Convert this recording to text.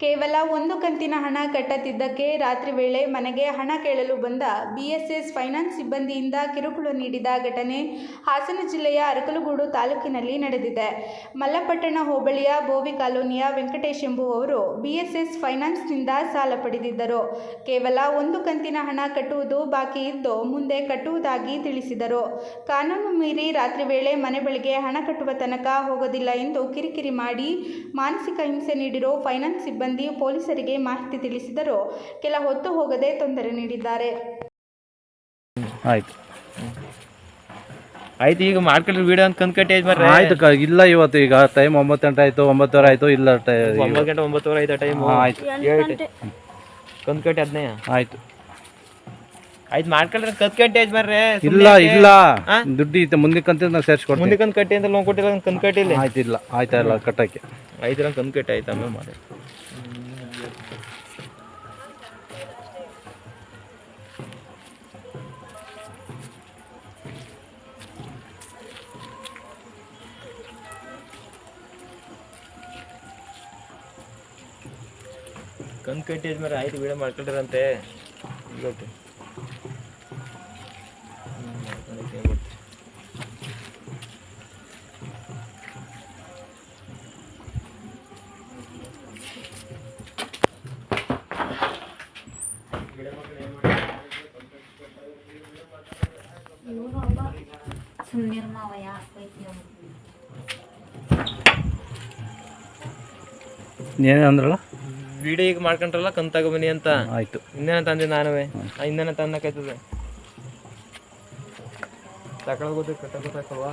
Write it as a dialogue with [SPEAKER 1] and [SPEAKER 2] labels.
[SPEAKER 1] ಕೇವಲ ಒಂದು ಕಂತಿನ ಹಣ ಕಟ್ಟದಿದ್ದಕ್ಕೆ ರಾತ್ರಿ ವೇಳೆ ಮನೆಗೆ ಹಣ ಕೇಳಲು ಬಂದ ಬಿಎಸ್ಎಸ್ ಫೈನಾನ್ಸ್ ಸಿಬ್ಬಂದಿಯಿಂದ ಕಿರುಕುಳ ನೀಡಿದ ಘಟನೆ ಹಾಸನ ಜಿಲ್ಲೆಯ ಅರಕಲಗೂಡು ತಾಲೂಕಿನಲ್ಲಿ ನಡೆದಿದೆ. ಮಲ್ಲಪಟ್ಟಣ ಹೋಬಳಿಯ ಬೋವಿ ಕಾಲೋನಿಯ ವೆಂಕಟೇಶ್ ಎಂಬುವವರು ಬಿಎಸ್ಎಸ್ ಫೈನಾನ್ಸ್ನಿಂದ ಸಾಲ ಪಡೆದಿದ್ದರು. ಕೇವಲ ಒಂದು ಕಂತಿನ ಹಣ ಕಟ್ಟುವುದು ಬಾಕಿ ಇದ್ದು ಮುಂದೆ ಕಟ್ಟುವುದಾಗಿ ತಿಳಿಸಿದರು. ಕಾನೂನು ಮೀರಿ ರಾತ್ರಿ ವೇಳೆ ಮನೆ ಬಳಿಗೆ ಹಣ ಕಟ್ಟುವ ತನಕ ಹೋಗೋದಿಲ್ಲ ಎಂದು ಕಿರಿಕಿರಿ ಮಾಡಿ ಮಾನಸಿಕ ಹಿಂಸೆ ನೀಡಿರೋ ಫೈನಾನ್ಸ್ ಸಿಬ್ಬಂದಿ ಪೊಲೀಸರಿಗೆ ಮಾಹಿತಿ ತಿಳಿಸಿದರೂ ಕೆಲ ಹೊತ್ತು ಹೋಗದೆ ತೊಂದರೆ ನೀಡಿದ್ದಾರೆ.
[SPEAKER 2] ಆಯ್ತು.
[SPEAKER 3] ಆಯ್ತು ಈಗ ಮಾಡ್ಕೊಂಡ್ರೆ ವಿಡಿಯೋ ಅಂತ ಕಂದ್ ಕಟ್ಟಿ ಆಯ್ತು ಮರ್ರೆ
[SPEAKER 2] ಆಯ್ತು ಕ- ಇಲ್ಲ ಇವತ್ತು ಈಗ ಟೈಮ್ ಒಂಬತ್ತು ಗಂಟೆ ಆಯ್ತು ಒಂಬತ್ತುವರೆ ಆಯ್ತು ಇಲ್ಲ ಟೈ-
[SPEAKER 3] ಒಂಬತ್ತು ಗಂಟೆ ಒಂಬತ್ತುವರೆ ಆಯ್ತಾ ಟೈಮ್
[SPEAKER 2] ಹಾ, ಆಯ್ತು.
[SPEAKER 3] ಕಂದ್ ಕಟ್ಟಿ ಅದನ್ನೇ
[SPEAKER 2] ಆಯ್ತು.
[SPEAKER 3] ಆಯ್ತು ಮಾಡ್ಕೊಂಡ್ರೆ ಕತ್ ಕಟ್ಟಿ ಆಯ್ತು ಮರ್ರೆ
[SPEAKER 2] ಇಲ್ಲ ಇಲ್ಲ.
[SPEAKER 3] ದುಡ್ಡಿ
[SPEAKER 2] ದುಡ್ಡು ಇತ್ತು ಮುಂದಕ್ಕಂತ ನಾವು ಸೇರಿಸ್ಕೊಡ್ತೀನಿ
[SPEAKER 3] ಮುಂದೆ ಕಂದ್ ಕಟ್ಟಿ ಅಂತ ಲೋನ್ ಕೊಟ್ಟಿಲ್ಲ ಕಂದ್ಕಟ್ಟೆ ಇಲ್ಲ
[SPEAKER 2] ಆಯ್ತು ಇಲ್ಲ. ಆಯ್ತಾ ಇಲ್ಲ ಕಟ್ಟಕ್ಕೆ.
[SPEAKER 3] ಐದು ರನ್ ಕಂದ್ ಕಟ್ಟಿ ಆಯ್ತು ಆಮೇಲೆ ಮಾಡಿ ಕಂದ್ ಕಟ್ಟಿ ಆದ್ಮೇಲೆ ಆಯ್ತು ವಿಡಿಯೋ ಮಾಡ್ಕೊಂಡ್ರಂತೆ. ಇವತ್ತು
[SPEAKER 2] ಏನೇ ಅಂದ್ರಲ್ಲ?
[SPEAKER 3] ವಿಡಿಯೋ ಈಗ ಮಾಡ್ಕೊಂಡ್ರಲ್ಲ ಕಂತಾಗ ಬನ್ನಿ ಅಂತ.
[SPEAKER 2] ಆಯ್ತು.
[SPEAKER 3] ಇನ್ನೇನ ತಂದೆ ನಾನೇ ಇನ್ನೇನ ತಂದಕ್ಕಾಯ್ತದೆ ತಗೊಳಗೋದು ಕಟ್ಟಗೋತಾಕಲ್ವಾ